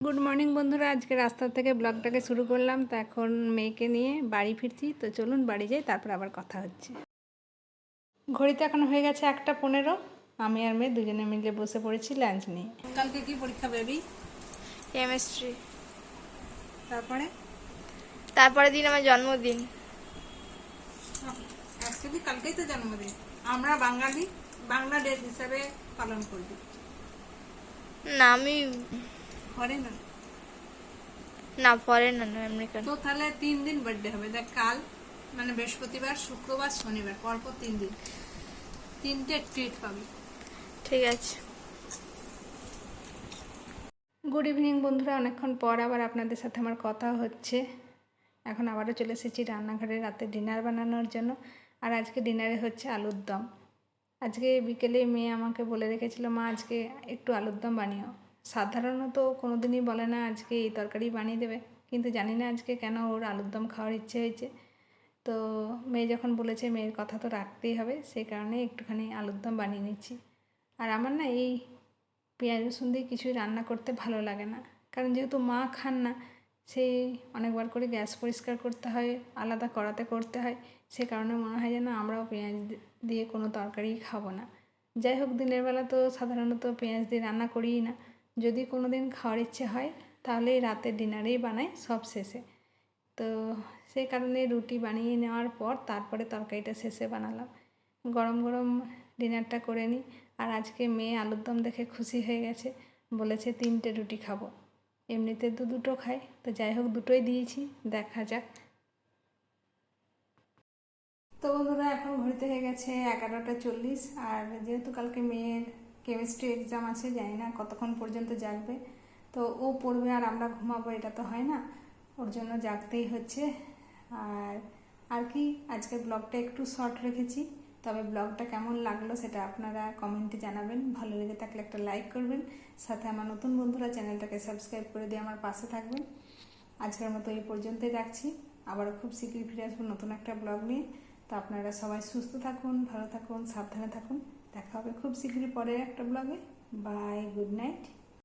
Good morning বন্ধুরা। আজকে রাস্তা থেকে ব্লগটাকে শুরু করলাম। তো এখন মেয়েকে নিয়ে বাড়ি ফিরছি। তো চলুন বাড়ি যাই তারপর আবার কথা হচ্ছে। ঘড়িতে এখন হয়ে গেছে একটা পনেরো। আমি আর মেয়ে দুজনে মিলে বসে পড়েছি লাঞ্চ নিয়ে। কালকে কি পরীক্ষা বেবি? কেমিস্ট্রি তারপরে? তারপরের দিন আমার জন্মদিন। অ্যাকচুয়ালি কালকেই তো জন্মদিন? আমরা বাঙালি বাংলা ডে হিসাবে পালন করব। না আমি করে না? না পরে না না আমেরিকান তো তাহলে তিন দিন বার্থডে হবে। দেখ কাল মানে বৃহস্পতিবার শুক্রবার শনিবার পরপর তিন দিন। তিনটে ট্রিট পাবি। ঠিক আছে। গুড ইভিনিং বন্ধুরা অনেকক্ষণ পর আবার আপনাদের সাথে আমার কথা হচ্ছে। এখন আবারও চলে এসেছি রান্নাঘরে রাতে ডিনার বানানোর জন্য। আর আজকে ডিনারে হচ্ছে আলুর দম। আজকে বিকেলে মেয়ে আমাকে বলে রেখেছিল মা আজকে একটু আলুর দম বানিও সাধারণত কোনো দিনই বলে না আজকে এই তরকারি বানিয়ে দেবে। কিন্তু জানি না আজকে কেন ওর আলুর দম খাওয়ার ইচ্ছে হয়েছে। তো মেয়ে যখন বলেছে মেয়ের কথা তো রাখতেই হবে সেই কারণে একটুখানি আলুর দম বানিয়ে নিচ্ছি। আর আমার না এই পেঁয়াজ, রসুন দিয়ে কিছুই রান্না করতে ভালো লাগে না। কারণ যেহেতু মা খান না সেই অনেকবার করে গ্যাস পরিষ্কার করতে হয়, আলাদা কড়াতে করতে হয়। সে কারণে মনে হয় যেন আমরাও পেঁয়াজ দিয়ে কোনো তরকারি খাব না। যাই হোক, দিনের বেলা তো সাধারণত পেঁয়াজ দিয়ে রান্না করিই না। যদি কোনো দিন খাওয়ার ইচ্ছে হয়, তাহলে রাতের ডিনারেই বানাই সব শেষে। তো সেই কারণে রুটি বানিয়ে নেওয়ার পর তারপরে তরকারিটা শেষে বানালাম। গরম গরম ডিনারটা করে নিই। আর আজকে মেয়ে আলুর দম দেখে খুশি হয়ে গেছে। বলেছে, তিনটে রুটি খাব। এমনিতে তো দুটো খাই তো যাই হোক, দুটোই দিয়েছি। দেখা যাক। তো বন্ধুরা, এখন ঘড়িতে হয়ে গেছে এগারোটা চল্লিশ। আর যেহেতু কালকে মেয়ের কেমিস্ট্রি এক্সাম আছে, জানি না কতক্ষণ পর্যন্ত জাগবে। তো ও পড়বে আর আমরা ঘুমাবো, এটা তো হয় না। ওর জন্য জাগতেই হচ্ছে। আর আর কি, আজকের ব্লগটা একটু শর্ট রেখেছি। তবে ব্লগটা কেমন লাগল সেটা আপনারা কমেন্টে জানাবেন। ভালো লেগে থাকলে একটা লাইক করবেন। সাথে আমার নতুন বন্ধুরা চ্যানেলটাকে সাবস্ক্রাইব করে দিয়ে আমার পাশে থাকবেন। আজকের মতো এই পর্যন্তই রাখছি। আবারও খুব শীঘ্রই ফিরে আসব নতুন একটা ব্লগ নিয়ে। তো আপনারা সবাই সুস্থ থাকুন, ভালো থাকুন, সাবধানে থাকুন। দেখা হবে খুব শীঘ্রই পরের একটা ব্লগে বাই গুড নাইট